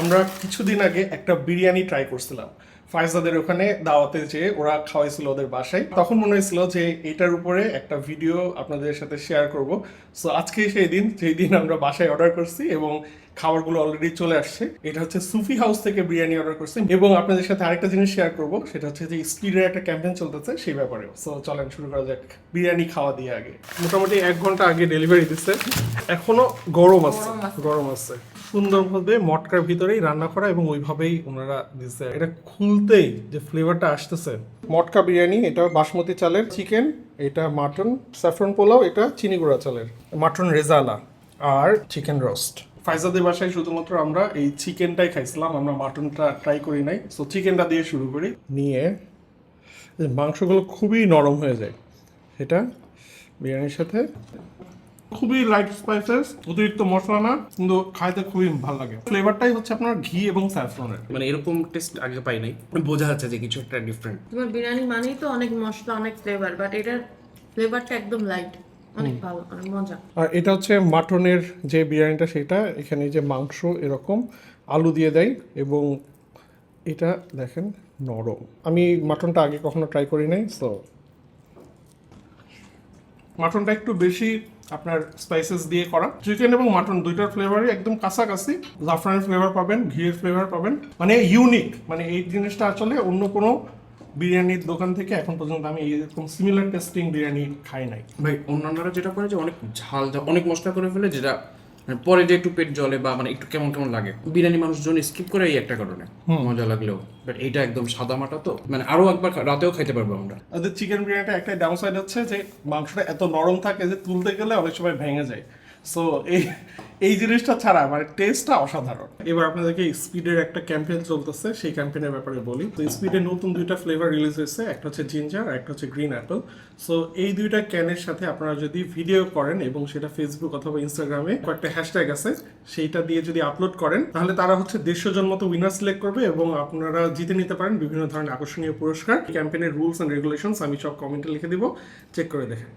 আমরা কিছুদিন আগে একটা বিরিয়ানি ট্রাই করছিলাম। ফায়জাদের ওখানে দাওয়াতে যেয়ে ওরা খাওয়াইছিল ওদের বাসায়। তখন মনে হয়েছিল যে এটার উপরে একটা ভিডিও আপনাদের সাথে শেয়ার করব। সো আজকে সেই দিন যেই দিন আমরা বাসায় অর্ডার করছি এবং খাবারগুলো অলরেডি চলে আসছে এটা হচ্ছে সুফি হাউস থেকে বিরিয়ানি অর্ডার করছি। এবং আপনাদের সাথে আরেকটা জিনিস শেয়ার করব সেটা হচ্ছে যে স্পিডের একটা ক্যাম্পেইন চলতেছে সেই ব্যাপারে সো চলেন শুরু করা যাক বিরিয়ানি খাওয়া দিয়ে আগে। মোটামুটি এক ঘণ্টা আগে ডেলিভারি দিচ্ছে এখনও গরম আছে। গরম আছে। সুন্দরভাবে মটকার ভিতরেই রান্না করা এবং ওইভাবেই ওনারা দিচ্ছে এটা খুলতেই যে ফ্লেভারটা আসতেছে। মটকা বিরিয়ানি এটা বাসমতি চালের চিকেন এটা মাটন স্যাফরন পোলাও এটা চিনি গুঁড়া চালের। মাটন রেজালা আর চিকেন রোস্ট ফাইজাদের বাসায় শুধুমাত্র আমরা এই চিকেনটাই খাইছিলাম আমরা মাটনটা ট্রাই করি নাই। সো চিকেনটা দিয়ে শুরু করি। নিয়ে মাংসগুলো খুবই নরম হয়ে যায়। এটা বিরিয়ানির সাথে খুবই লাইট স্পাইসেস অতিরিক্ত মশলা না কিন্তু খাইতে খুবই ভালো লাগে। ফ্লেভারটাই হচ্ছে আপনার ঘি এবং স্যাফরনের মানে এরকম টেস্ট আগে পাই নাই বোঝা যাচ্ছে যে কিছু একটা ডিফারেন্ট তোমার বিরিয়ানি মানেই তো অনেক মশলা অনেক ফ্লেভার বাট এটার ফ্লেভারটা একদম লাইট অনেক ভালো অনেক মজা। আর এটা হচ্ছে মাটনের যে বিরিয়ানিটা সেটা এখানে যে মাংস এরকম আলু দিয়ে দেয় এবং এটা দেখেন নরম। আমি মাটনটা আগে কখনো ট্রাই করি নাই সো মাটনটা একটু বেশি আপনার স্পাইসেস দিয়ে করা। চিকেন এবং মাটন দুইটার ফ্লেভারই একদম কাছাকাছি। জাফরানের ফ্লেভার পাবেন, ঘিয়ের ফ্লেভার পাবেন। মানে ইউনিক মানে এই জিনিসটা আসলে অন্য কোনো বিরিয়ানির দোকান থেকে এখন পর্যন্ত আমি এইরকম সিমিলার টেস্টিং বিরিয়ানি খাই নাই। ভাই, অন্যান্যরা যেটা করে যে অনেক ঝাল, অনেক মশলা করে ফেলে, যেটা পরে যে একটু পেট জলে বা মানে একটু কেমন কেমন লাগে বিরিয়ানি মানুষজন স্কিপ করে এই একটা কারণে। মজা লাগলেও। বাট এটা একদম সাদা মাটা তো। মানে আরও একবার রাতেও খাইতে পারব আমরা। ওদের চিকেন বিরিয়ানিটা একটা ডাউন সাইড হচ্ছে যে মাংসটা এত নরম থাকে যে তুলতে গেলে অনেক সময় ভেঙে যায়। সো এই এই জিনিসটা ছাড়া মানে টেস্টটা অসাধারণ। এবার আপনাদেরকে স্পিডের একটা ক্যাম্পেইন চলতেছে, সেই ক্যাম্পেইনের ব্যাপারে বলি। তো স্পিডের নতুন দুইটা ফ্লেভার রিলিজ হয়েছে, একটা হচ্ছে জিঞ্জার আর একটা হচ্ছে গ্রিন অ্যাপেল সো এই দুইটা ক্যানের সাথে আপনারা যদি ভিডিও করেন এবং সেটা ফেসবুক অথবা ইনস্টাগ্রামে কয়েকটা হ্যাশট্যাগ আছে, সেইটা দিয়ে যদি আপলোড করেন, তাহলে তারা হচ্ছে দেড়শো জন মতো উইনার সিলেক্ট করবে এবং আপনারা জিতে নিতে পারেন বিভিন্ন ধরনের আকর্ষণীয় পুরস্কার। ক্যাম্পেইনের রুলস অ্যান্ড রেগুলেশনস আমি সব কমেন্টে লিখে দিব। চেক করে দেখেন।